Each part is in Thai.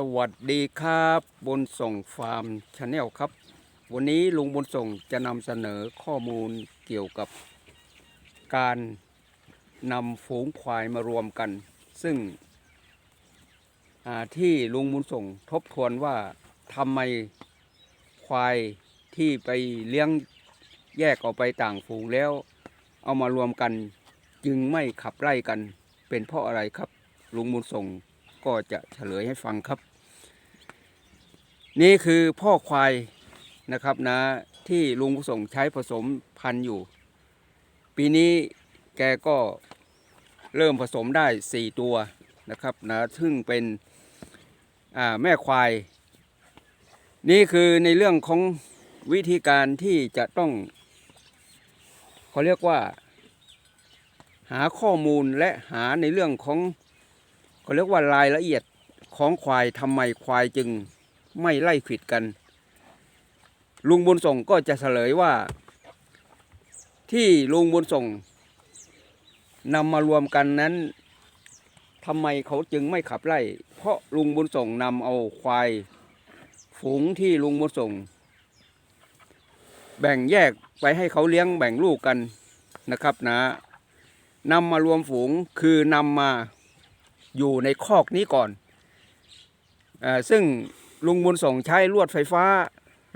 สวัสดีครับบนส่งฟาร์มชาแนลครับ วันนี้ลุงบนส่งจะนำเสนอข้อมูลเกี่ยวกับ การนำฝูงควายมารวมกัน ซึ่งที่ลุงบุญส่งทบทวนว่าทำไมควายที่ไปเลี้ยงแยกออกไปต่างฝูงแล้ว เอามารวมกัน จึงไม่ขับไล่กันเป็นเพราะอะไรครับลุงบุญส่ง ก็จะเฉลยให้ฟังครับ นี่คือพ่อควายนะครับนะที่ลุงบุญส่งใช้ผสมพันธุ์อยู่ ปีนี้แกก็เริ่มผสมได้สี่ตัวนะครับนะซึ่งเป็นแม่ควาย นี่คือในเรื่องของวิธีการที่จะต้องเขาเรียกว่า หาข้อมูลและหาในเรื่องของ เขาเรียกว่ารายละเอียดของควายทำไมควายจึงไม่ไล่ขิดกัน ลุงบุญส่งก็จะเฉลยว่า ที่ลุงบุญส่งนำมารวมกันนั้นทำไมเขาจึงไม่ขับไล่ เพราะลุงบุญส่งนำเอาควาย ฝูงที่ลุงบุญส่ง แบ่งแยกไปให้เขาเลี้ยงแบ่งลูกกันนะครับนะนำมารวมฝูงคือนำมา อยู่ในคอกนี้ก่อนอซึ่งลุงบุญส่งใช้ลวดไฟฟ้า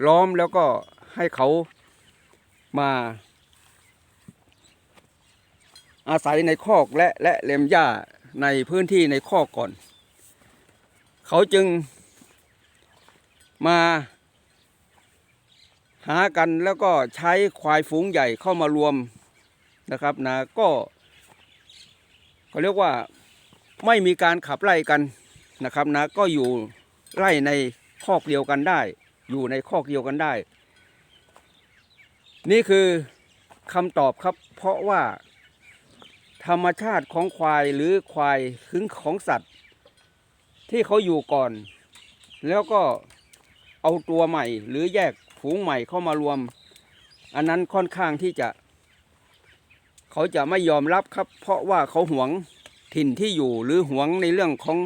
ล้อมแล้วก็ให้เขามาอาศัยในคอกและและเล็มหญ้าในพื้นที่ในคอกก่อน เขาจึงมาหากันแล้วก็ใช้ควายฝูงใหญ่เข้ามารวมนะครับนะก็เขาเรียกว่า ไม่มีการขับไล่กันนะครับนะก็อยู่ไล่ในคอกเดียวกันได้ อยู่ในคอกเดียวกันได้ นี่คือคำตอบครับ เพราะว่า ธรรมชาติของควายหรือควายถึงของสัตว์ ที่เขาอยู่ก่อน แล้วก็เอาตัวใหม่ หรือแยกฝูงใหม่เข้ามารวม อันนั้นค่อนข้างที่จะ เขาจะไม่ยอมรับครับ เพราะว่าเขาหวง ถิ่นที่อยู่หรือหวงในเรื่องของ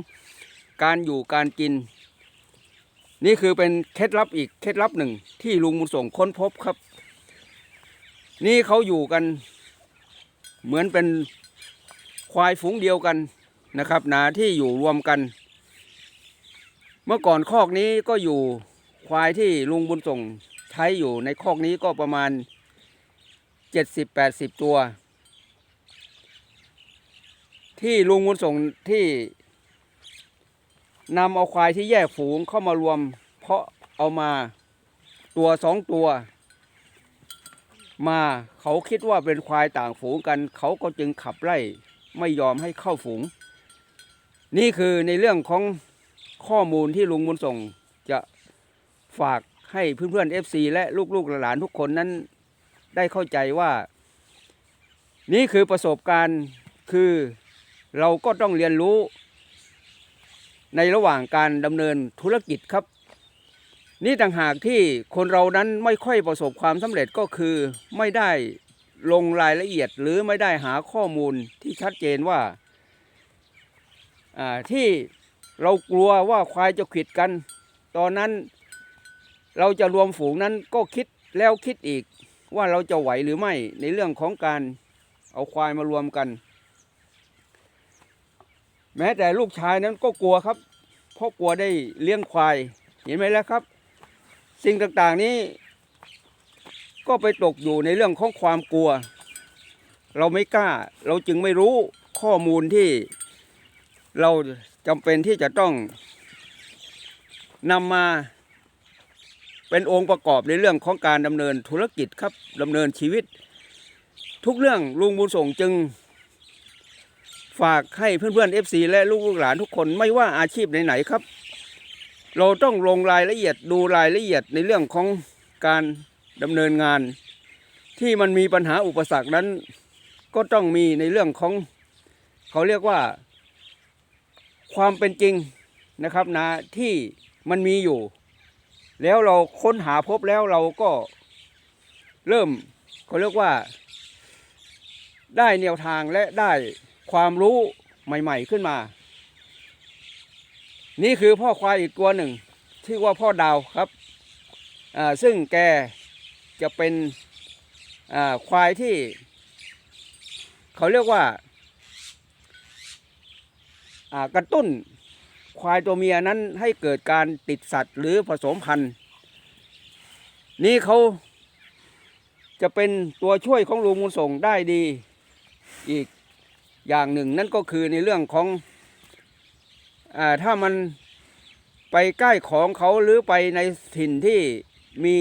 การอยู่การกิน นี่คือเป็นเคล็ดลับอีกเคล็ดลับหนึ่งที่ลุงบุญส่งค้นพบครับ นี่เขาอยู่กัน เหมือนเป็นควายฝูงเดียวกันนะครับนาที่อยู่รวมกัน เมื่อก่อนคอกนี้ก็อยู่ควายที่ลุงบุญส่งใช้อยู่ในคอกนี้ก็ประมาณ 70-80 ตัว ที่ลุงบุญส่งที่นำเอาควายที่แยกฝูงเข้ามารวม เพราะเอามาตัวสองตัว มาเขาคิดว่าเป็นควายต่างฝูงกัน เขาก็จึงขับไล่ไม่ยอมให้เข้าฝูง นี่คือในเรื่องของข้อมูลที่ลุงบุญส่งจะฝากให้เพื่อนๆ FC และลูกๆหลานทุกคนนั้นได้เข้าใจว่า นี่คือประสบการณ์คือ เราก็ต้องเรียนรู้ ในระหว่างการดำเนินธุรกิจครับ นี่ต่างหากที่คนเรานั้นไม่ค่อยประสบความสำเร็จก็คือไม่ได้ลงรายละเอียดหรือไม่ได้หาข้อมูลที่ชัดเจนว่าที่เรากลัวว่าควายจะขิดกัน ตอนนั้นเราจะรวมฝูงนั้นก็คิดแล้วคิดอีกว่าเราจะไหวหรือไม่ในเรื่องของการเอาควายมารวมกัน แม้แต่ลูกชายนั้นก็กลัวครับ เพราะกลัวได้เลี้ยงควาย เห็นไหมแล้วครับ สิ่งต่างๆนี้ ก็ไปตกอยู่ในเรื่องของความกลัว เราไม่กล้า เราจึงไม่รู้ข้อมูลที่เราจำเป็นที่จะต้องนำมาเป็นองค์ประกอบในเรื่องของการดำเนินธุรกิจครับดำเนินชีวิต ทุกเรื่องลุงบุญส่งจึง ฝากให้เพื่อนๆ FC และลูกหลานทุกคนไม่ว่าอาชีพไหนๆครับ เราต้องลงรายละเอียดดูรายละเอียดในเรื่องของการดำเนินงาน ที่มันมีปัญหาอุปสรรคนั้น ก็ต้องมีในเรื่องของเขาเรียกว่า ความเป็นจริงนะครับนะที่มันมีอยู่ แล้วเราค้นหาพบแล้วเราก็เริ่มเขาเรียกว่า ได้แนวทางและได้ ความรู้ใหม่ ๆขึ้นมา นี่คือพ่อควายอีกตัวหนึ่งชื่อว่าพ่อดาวครับอ่าซึ่งแกจะเป็นอ่าควายที่ เขาเรียกว่าอ่ากระตุ้นควายตัวเมียนั้นให้เกิดการติดสัตว์หรือผสมพันธุ์ นี่เขาจะเป็นตัวช่วยของลุงมุนส่งได้ดี อีก อย่างหนึ่งนั่นก็คือในเรื่องของอถ้ามันไปใกล้ของเขาหรือไปในถิ่นที่มี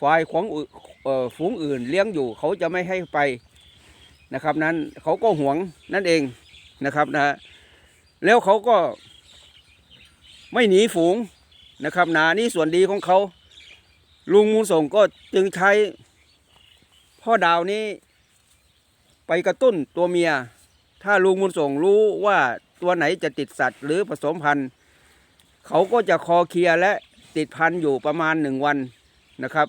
ฝ่ายของฝูงอื่นเลี้ยงอยู่เขาจะไม่ให้ไปนะครับนั้นเขาก็หวงนั่นเองนะครับนะฮะแล้วเขาก็ไม่หนีฝูงนะครับนะนี่ส่วนดีของเขาลุงมูลส่งก็จึงใช้พ่อดาวนี้ไปกระตุ้นตัวเมีย ถ้าลุงมูลส่งรู้ว่าตัวไหนจะติดสัตว์หรือผสมพันธุ์ เขาก็จะคอเคลียและติดพันธุ์อยู่ประมาณหนึ่งวันนะครับ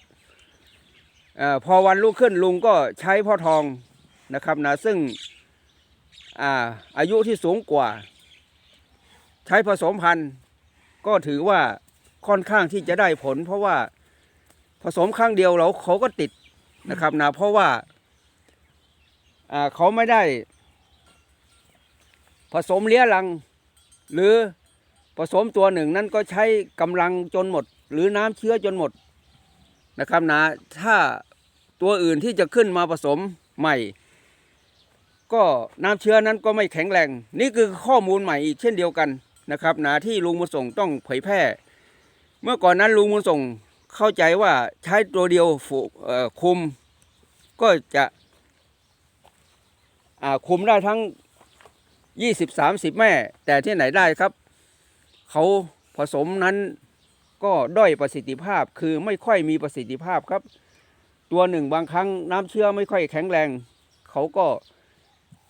ออพอวันรุ่งขึ้นลุงก็ใช้พ่อทองนะครับนะซึ่งอาอายุที่สูงกว่า ใช้ผสมพันธุ์ ก็ถือว่าค่อนข้างที่จะได้ผล เพราะว่าผสมครั้งเดียวเราเขาก็ติดนะครับนะเพราะว่าเขาไม่ได้ ผสมเลี้ยรัง หรือผสมตัวหนึ่งนั้นก็ใช้กำลังจนหมด หรือน้ำเชื้อจนหมดนะครับนะถ้าตัวอื่นที่จะขึ้นมาผสมใหม่ ก็น้ำเชื้อนั้นก็ไม่แข็งแรง นี่คือข้อมูลใหม่อีกเช่นเดียวกันนะครับนะที่ลุงมุญส่งต้องเผยแพร่ เมื่อก่อนนั้นลุงมุญส่งเข้าใจว่าใช้ตัวเดียวฝูคุมก็จะคุมได้ทั้ง 20 30แม่ แต่ที่ไหนได้ครับ เขาผสมนั้นก็ด้อยประสิทธิภาพคือไม่ค่อยมีประสิทธิภาพครับ ตัวหนึ่งบางครั้งน้ำเชื้อไม่ค่อยแข็งแรง เขาก็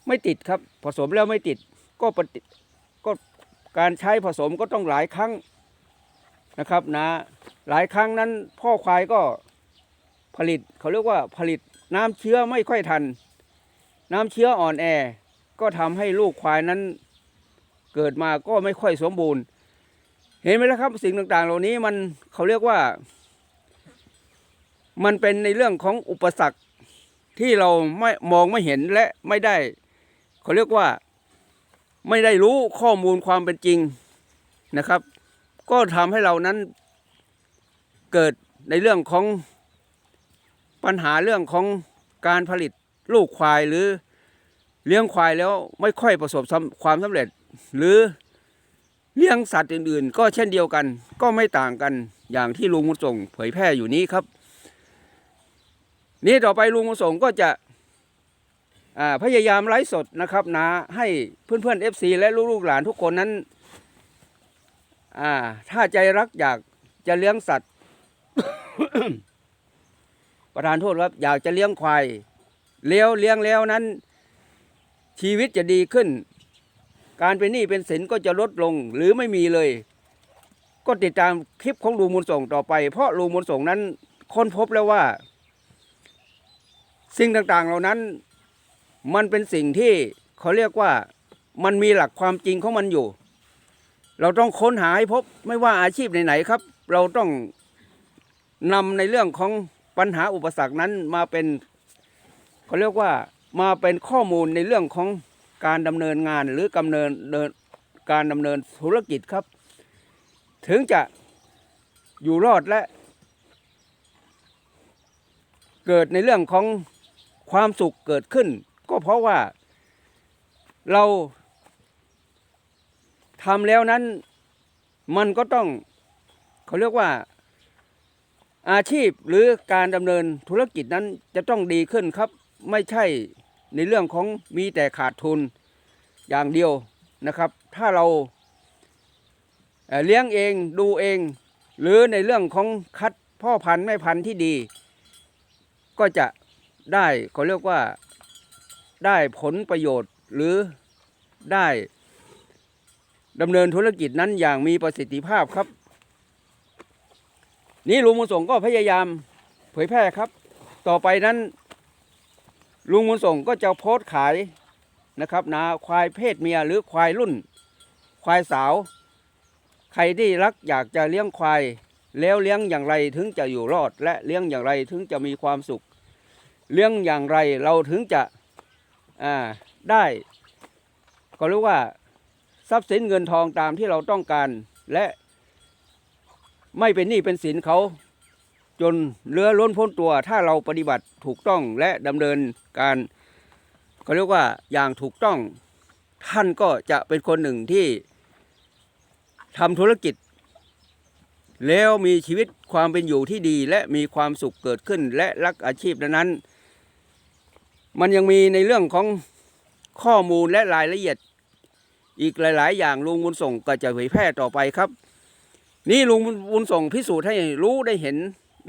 ไม่ติดครับ ผสมแล้วไม่ติดก็ปฏิก็การใช้ผสมก็ต้องหลายครั้งนะครับนะหลายครั้งนั้นพ่อควายก็ผลิตเขาเรียกว่าผลิตน้ำเชื้อไม่ค่อยทัน น้ำเชื้ออ่อนแอ ก็ทำให้ลูกควายนั้นเกิดมาก็ไม่ค่อยสมบูรณ์ เห็นไหมล่ะครับสิ่งต่างๆ เหล่านี้มันเขาเรียกว่า มันเป็นในเรื่องของอุปสรรคที่เราไม่มองไม่เห็นและไม่ได้เขาเรียกว่าไม่ได้รู้ข้อมูลความเป็นจริงนะครับ ก็ทำให้เรานั้นเกิดในเรื่องของปัญหาเรื่องของการผลิตลูกควายหรือ เลี้ยงควายแล้วไม่ค่อยประสบความสำเร็จ หรือเลี้ยงสัตว์อื่นๆ ก็เช่นเดียวกัน ก็ไม่ต่างกันอย่างที่ลุงมุญส่งเผยแพร่อยู่นี้ครับ นี่ต่อไปลุงมุญส่งก็จะพยายามไลฟ์สดนะครับนะให้เพื่อนๆ FC และลูกๆหลานทุกคนนั้นถ้าใจรักอยากจะเลี้ยงสัตว์ ประธานโทษครับอยากจะเลี้ยงควายเลี้ยวเลี้ยงแล้วนั้น ชีวิตจะดีขึ้น การเป็นหนี้เป็นสินก็จะลดลงหรือไม่มีเลย ก็ติดตามคลิปของลุงมูลส่งต่อไป เพราะลุงมูลส่งนั้นค้นพบแล้วว่า สิ่งต่างๆเหล่านั้น มันเป็นสิ่งที่เขาเรียกว่ามันมีหลักความจริงของมันอยู่ เราต้องค้นหาให้พบไม่ว่าอาชีพไหนๆครับ เราต้องนำในเรื่องของปัญหาอุปสรรคนั้นมาเป็นเขาเรียกว่า มาเป็นข้อมูลในเรื่องของการดำเนินงานหรือกำเนินเดินการดำเนินธุรกิจครับ ถึงจะอยู่รอดและ เกิดในเรื่องของความสุขเกิดขึ้น ก็เพราะว่าเราทำแล้วนั้นมันก็ต้องเขาเรียกว่าอาชีพหรือการดำเนินธุรกิจนั้นจะต้องดีขึ้นครับ ไม่ใช่ ในเรื่องของมีแต่ขาดทุนอย่างเดียวนะครับ ถ้าเราเลี้ยงเองดูเอง หรือในเรื่องของคัดพ่อพันธุ์แม่พันธุ์ที่ดี ก็จะได้เขาเรียกว่าได้ผลประโยชน์หรือได้ดำเนินธุรกิจนั้นอย่างมีประสิทธิภาพครับ นี่ลุงมุส่งก็พยายามเผยแพร่ครับ ต่อไปนั้น ลุงมุนส่งก็จะโพสต์ขายนะครับนะควายเพศเมียหรือควายรุ่น ควายสาว ใครที่รักอยากจะเลี้ยงควาย แล้วเลี้ยงอย่างไรถึงจะอยู่รอด และเลี้ยงอย่างไรถึงจะมีความสุข เลี้ยงอย่างไรเราถึงจะอ่าได้ ก็เรียกว่าทรัพย์สินเงินทองตามที่เราต้องการและไม่เป็นหนี้เป็นสินเขา จนเรือล้นพ้นตัว ถ้าเราปฏิบัติถูกต้องและดำเนินการก็เรียกว่าอย่างถูกต้องท่านก็จะเป็นคนหนึ่งที่ทำธุรกิจ แล้วมีชีวิตความเป็นอยู่ที่ดีและมีความสุขเกิดขึ้นและรักอาชีพนั้น มันยังมีในเรื่องของข้อมูลและรายละเอียดอีกหลาย ๆ อย่างลุงบุญส่งก็จะเผยแพร่ต่อไปครับ นี่ลุงบุญส่งพิสูจน์ให้รู้ได้เห็น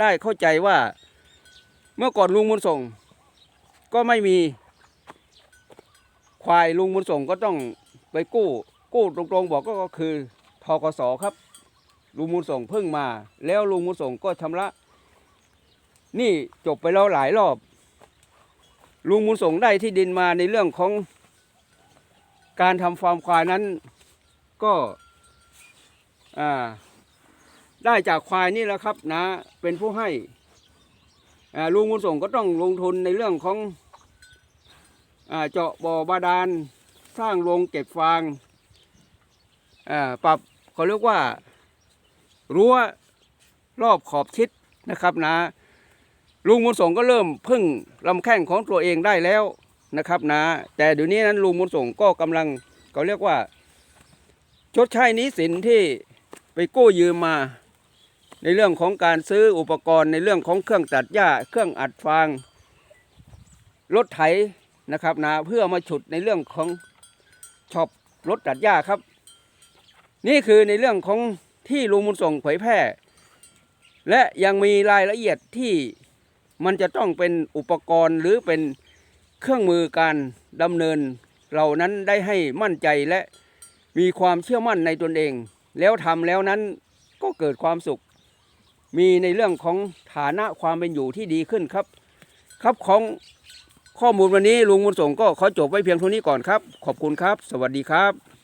ได้เข้าใจว่า เมื่อก่อนลุงบุญส่ง ก็ไม่มี ควายลุงบุญส่งก็ต้องไปกู้ กู้ตรงๆบอกก็คือทกสครับ ลุงบุญส่งเพิ่งมา แล้วลุงบุญส่งก็ชำระนี่จบไปแล้วหลายรอบ ลุงบุญส่งได้ที่ดินมาในเรื่องของการทำฟาร์มควายนั้นก็อ่า ได้จากควายนี่แหละครับนะ เป็นผู้ให้ลุงบุญส่งก็ต้องลงทุนในเรื่องของเจาะบ่อบาดาล สร้างโรงเก็บฟางปรับเขาเรียกว่ารั้วรอบขอบชิดนะครับนะลุงบุญส่งก็เริ่มพึ่งลำแข้งของตัวเองได้แล้วนะครับนะ แต่เดี๋ยวนี้นั้นลุงบุญส่งก็กำลังเขาเรียกว่า ชดใช้นี้สินที่ไปกู้ยืมมา ในเรื่องของการซื้ออุปกรณ์ในเรื่องของเครื่องตัดหญ้า เครื่องอัดฟางรถไถนะครับนะเพื่อมาฉุดในเรื่องของช็อปรถตัดหญ้าครับ นี่คือในเรื่องของที่ลุงบุญส่งเผยแพร่ และยังมีรายละเอียดที่มันจะต้องเป็นอุปกรณ์หรือเป็นเครื่องมือการดำเนินเรานั้นได้ให้มั่นใจและมีความเชื่อมั่นในตนเอง แล้วทำแล้วนั้นก็เกิดความสุข มีในเรื่องของฐานะความเป็นอยู่ที่ดีขึ้นครับ ครับของข้อมูลวันนี้ลุงบุญส่งก็ขอจบไว้เพียงเท่านี้ก่อนครับ ขอบคุณครับ สวัสดีครับ